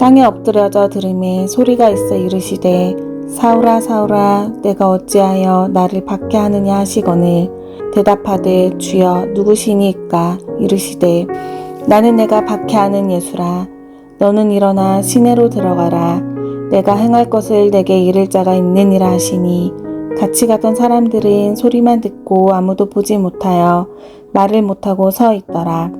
땅에 엎드려져 들음에 소리가 있어 이르시되 사울아 사울아 내가 어찌하여 나를 박해하느냐 하시거늘 대답하되 주여 누구시니까 이르시되 나는 내가 박해하는 예수라. 너는 일어나 시내로 들어가라. 내가 행할 것을 내게 이를 자가 있느니라 하시니 같이 가던 사람들은 소리만 듣고 아무도 보지 못하여 말을 못하고 서 있더라.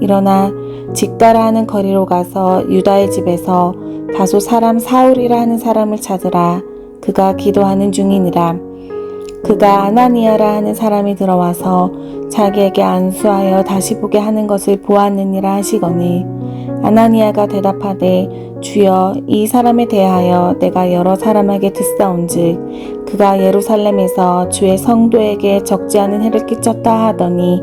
일어나 직가라 하는 거리로 가서 유다의 집에서 다소 사람 사울이라 하는 사람을 찾으라. 그가 기도하는 중이니라. 그가 아나니아라 하는 사람이 들어와서 자기에게 안수하여 다시 보게 하는 것을 보았느니라 하시거니 아나니아가 대답하되 주여 이 사람에 대하여 내가 여러 사람에게 듣사온즉 그가 예루살렘에서 주의 성도에게 적지 않은 해를 끼쳤다 하더니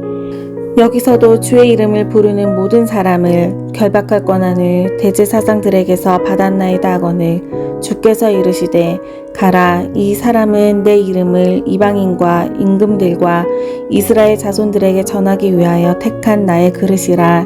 여기서도 주의 이름을 부르는 모든 사람을 결박할 권한을 대제사장들에게서 받았나이다 하거늘 주께서 이르시되 가라 이 사람은 내 이름을 이방인과 임금들과 이스라엘 자손들에게 전하기 위하여 택한 나의 그릇이라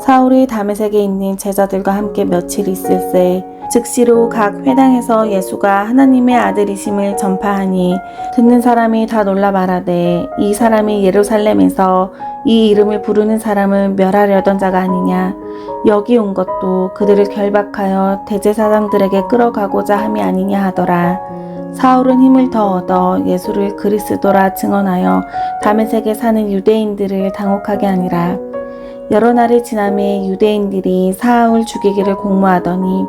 사울이 다메섹에 있는 제자들과 함께 며칠 있을 새 즉시로 각 회당에서 예수가 하나님의 아들이심을 전파하니 듣는 사람이 다 놀라 말하되 이 사람이 예루살렘에서 이 이름을 부르는 사람을 멸하려던 자가 아니냐? 여기 온 것도 그들을 결박하여 대제사장들에게 끌어가고자 함이 아니냐 하더라. 사울은 힘을 더 얻어 예수를 그리스도라 증언하여 다메섹에 사는 유대인들을 당혹하게 하니라 여러 날이 지남에 유대인들이 사울 죽이기를 공모하더니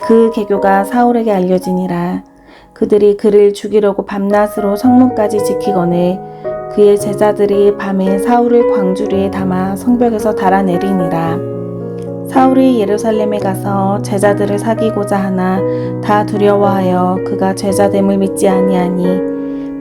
그 계교가 사울에게 알려지니라. 그들이 그를 죽이려고 밤낮으로 성문까지 지키거늘 그의 제자들이 밤에 사울을 광주리에 담아 성벽에서 달아내리니라. 사울이 예루살렘에 가서 제자들을 사귀고자 하나 다 두려워하여 그가 제자됨을 믿지 아니하니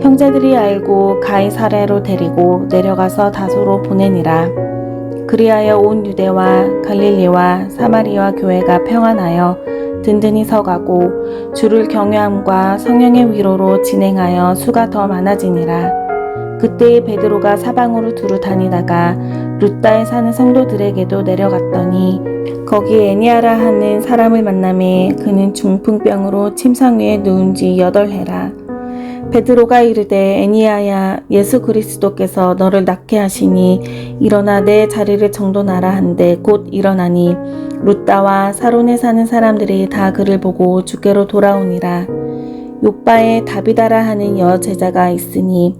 형제들이 알고 가이사랴로 데리고 내려가서 다소로 보내니라. 그리하여 온 유대와 갈릴리와 사마리아 교회가 평안하여 든든히 서가고 주를 경외함과 성령의 위로로 진행하여 수가 더 많아지니라. 그때에 베드로가 사방으로 두루 다니다가 루따에 사는 성도들에게도 내려갔더니 거기 애니아라 하는 사람을 만남에 그는 중풍병으로 침상 위에 누운 지 여덟 해라. 베드로가 이르되 애니아야 예수 그리스도께서 너를 낫게 하시니 일어나 내 자리를 정돈하라 한데 곧 일어나니 루따와 사론에 사는 사람들이 다 그를 보고 주께로 돌아오니라. 요바에 다비다라 하는 여 제자가 있으니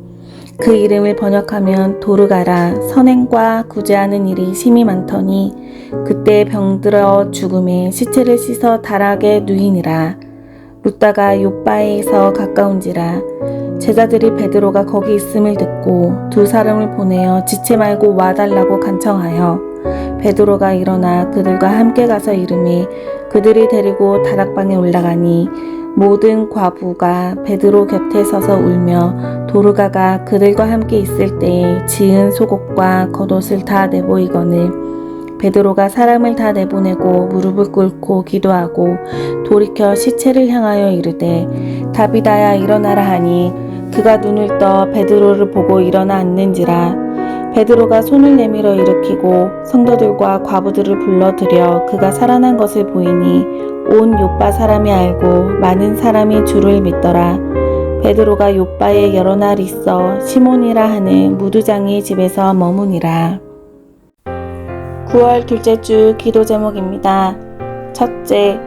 그 이름을 번역하면 도르가라 선행과 구제하는 일이 심히 많더니 그때 병들어 죽음에 시체를 씻어 다락에 누이니라 루따가 요바에서 가까운지라 제자들이 베드로가 거기 있음을 듣고 두 사람을 보내어 지체 말고 와달라고 간청하여 베드로가 일어나 그들과 함께 가서 이름이 그들이 데리고 다락방에 올라가니 모든 과부가 베드로 곁에 서서 울며 도르가가 그들과 함께 있을 때에 지은 속옷과 겉옷을 다 내보이거늘 베드로가 사람을 다 내보내고 무릎을 꿇고 기도하고 돌이켜 시체를 향하여 이르되 다비다야 일어나라 하니 그가 눈을 떠 베드로를 보고 일어나 앉는지라. 베드로가 손을 내밀어 일으키고 성도들과 과부들을 불러들여 그가 살아난 것을 보이니 온 요빠 사람이 알고 많은 사람이 주를 믿더라. 베드로가 요빠에 여러 날 있어 시몬이라 하는 무두장의 집에서 머무니라 9월 둘째 주 기도 제목입니다. 첫째,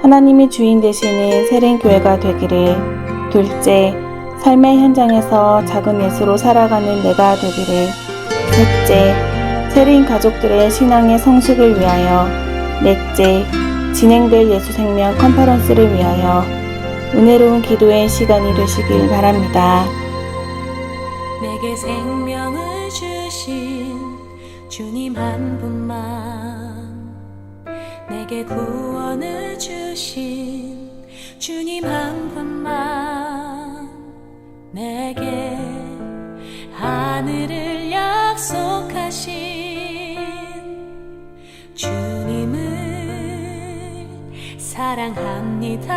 하나님이 주인 되시는 세린 교회가 되기를. 둘째, 삶의 현장에서 작은 예수로 살아가는 내가 되기를. 셋째, 세린 가족들의 신앙의 성숙을 위하여. 넷째, 진행될 예수 생명 컨퍼런스를 위하여 은혜로운 기도의 시간이 되시길 바랍니다. 내게 생명을 주님 한 분만 내게 구원을 주신 주님 한 분만 내게 하늘을 약속하신 주님을 사랑합니다.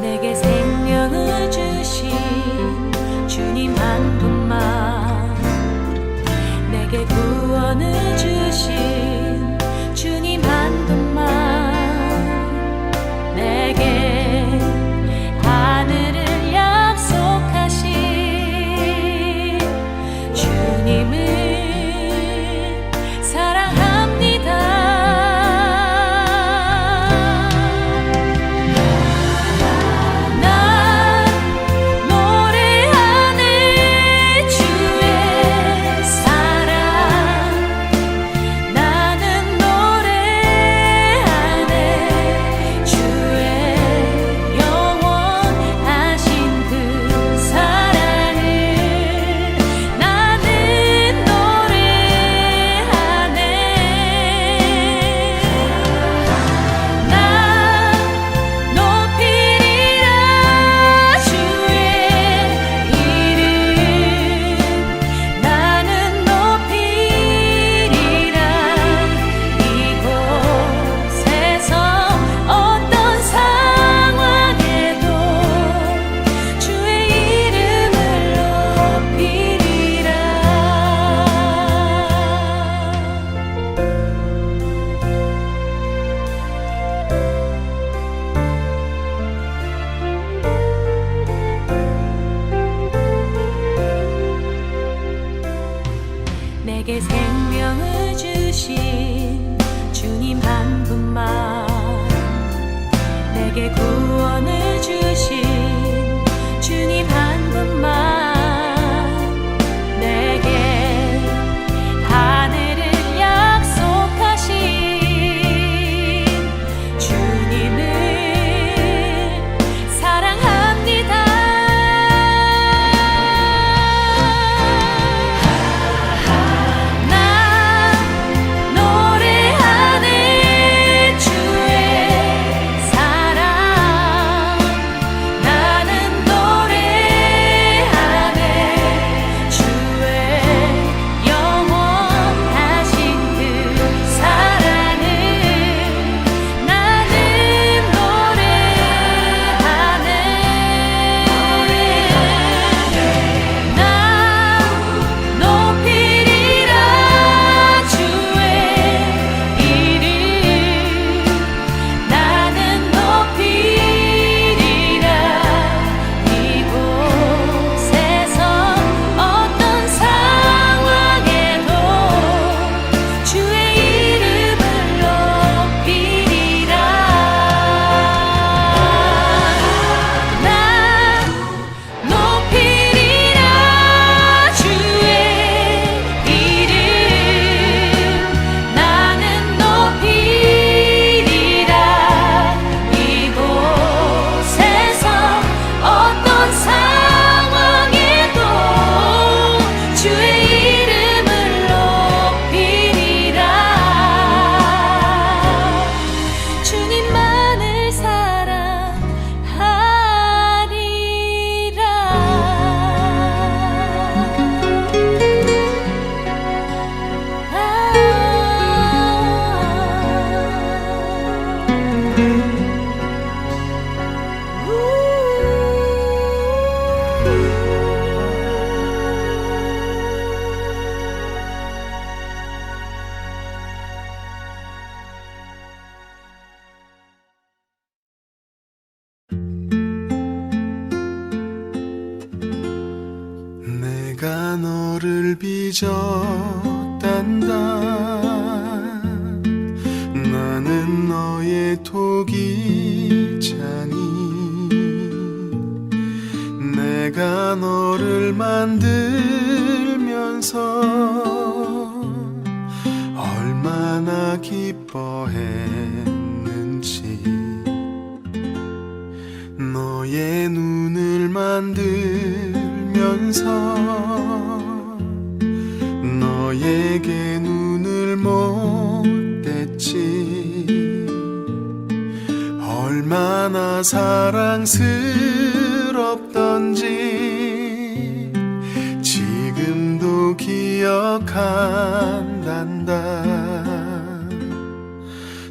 내게 생명을 주 내게 구원을 주 만들면서 너에게 눈을 못 댔지. 얼마나 사랑스럽던지 지금도 기억한단다.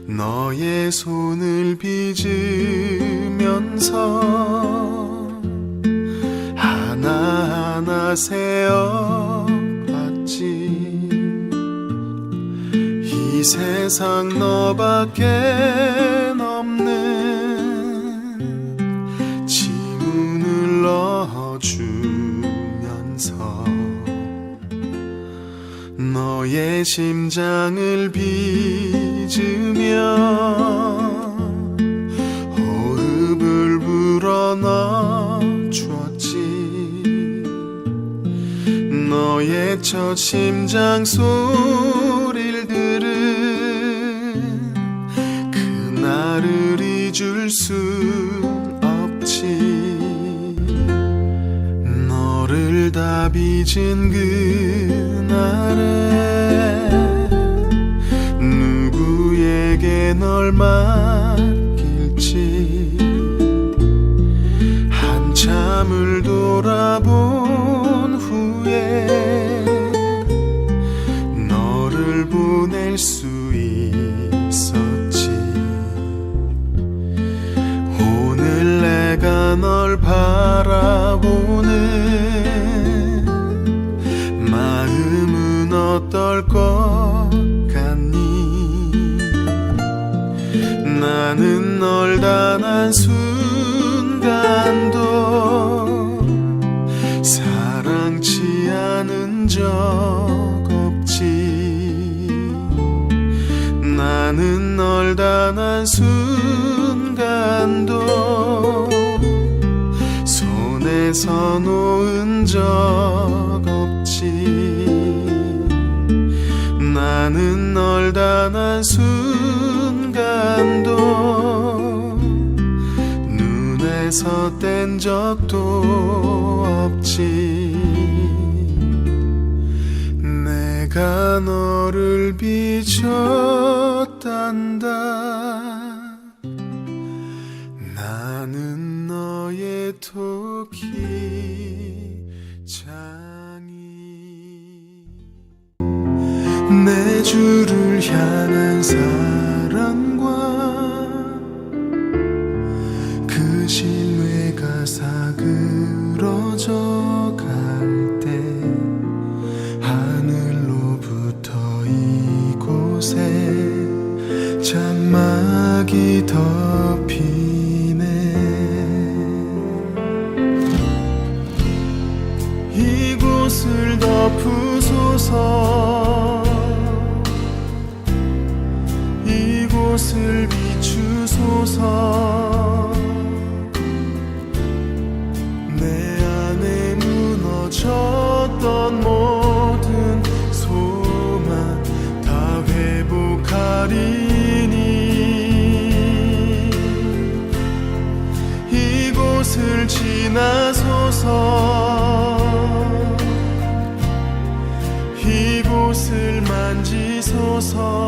너의 손을 빚으면서 하나 하나 세어 봤지? 이 세상 너밖에 없는 지문을 넣어주면서 너의 심장을 빚 첫 심장 소리를 들은 그날을 잊을 순 없지. 너를 다 빚은 그날에 누구에게 널맡 어떨 것 같니? 나는 널 단 한 순간도 사랑치 않은 적 없지. 나는 널 단 한 순간도 손에서 놓은 적 나는 널 단 한 순간도 눈에서 뗀 적도 없지. 내가 너를 빚었단다. 나는 너의 토끼 내 주를 향한 사랑과 그 신뢰가 사그러져 갈 때 하늘로부터 이곳에 장막이 덮이네. 이곳을 덮으소서 이곳을 비추소서. 내 안에 무너졌던 모든 소망 다 회복하리니. 이곳을 지나소서. 이곳을 만지소서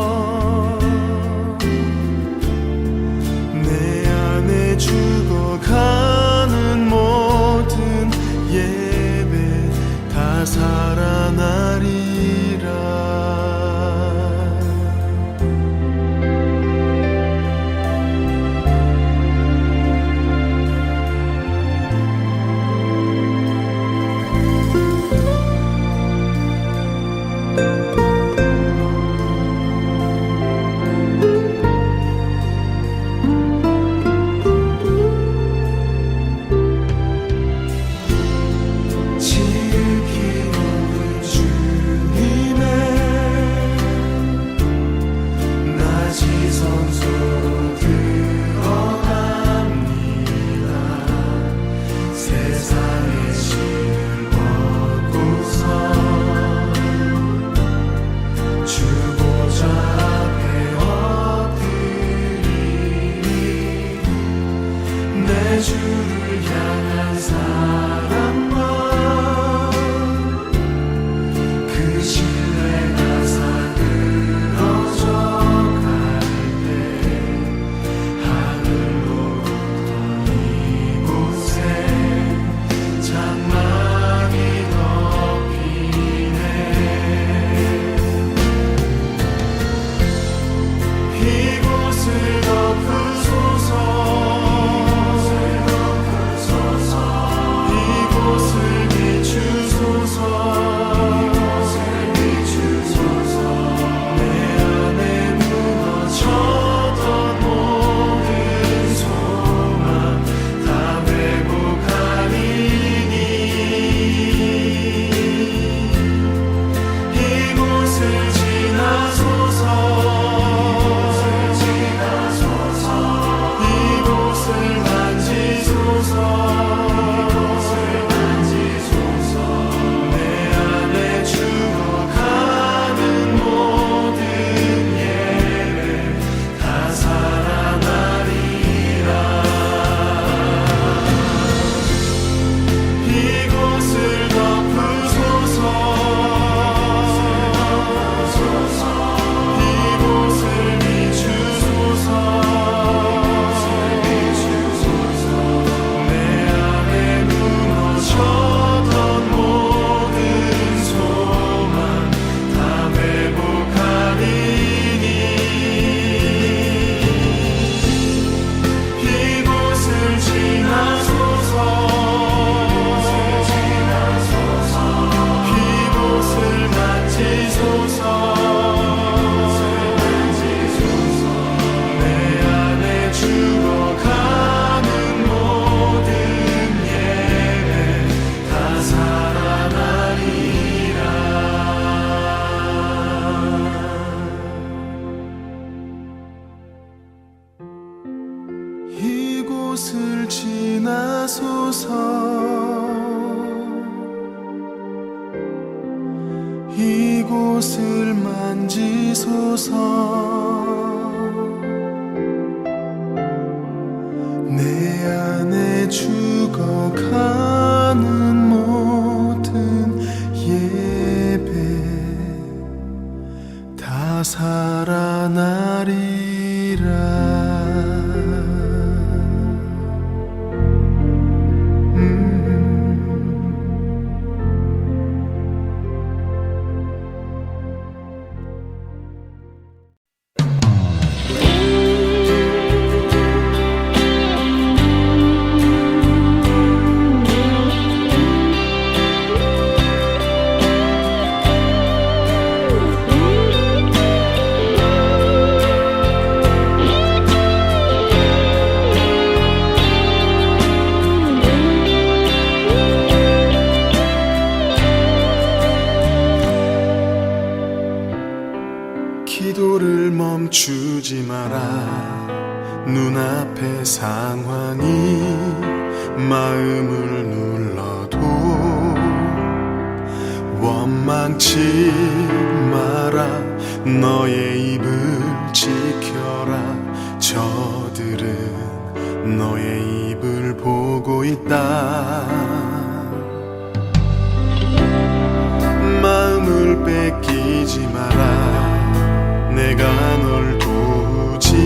마음을 뺏기지 마라. 내가 널 두지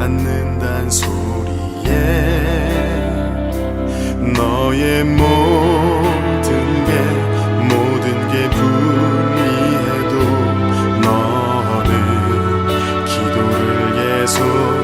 않는단 소리에 너의 모든 게 모든 게 불리해도 너는 기도를 계속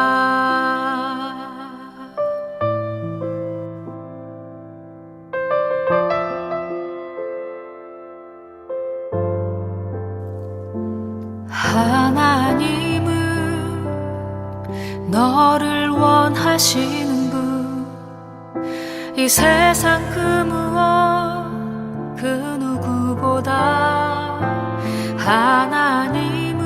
이 세상 그 무엇 그 누구보다 하나님은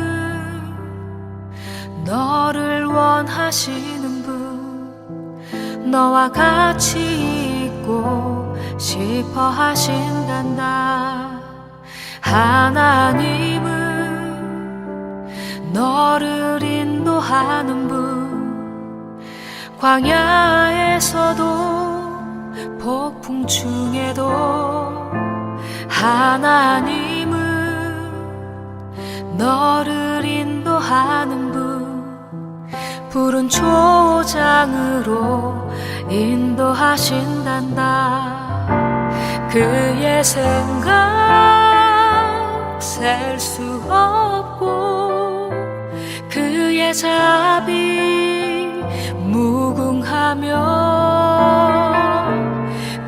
너를 원하시는 분 너와 같이 있고 싶어 하신단다. 하나님은 너를 인도하는 분 광야에서도 중에도 하나님은 너를 인도하는 분 푸른 초장으로 인도하신단다. 그의 생각 셀 수 없고 그의 자비 무궁하며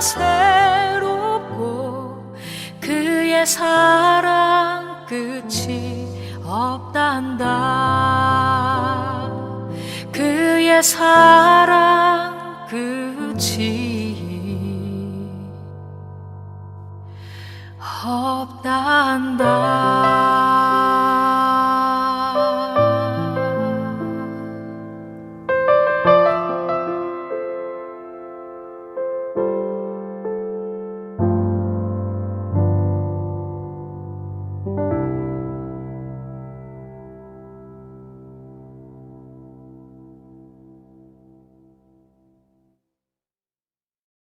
새롭고 그의 사랑 끝이 없단다. 그의 사랑 끝이 없단다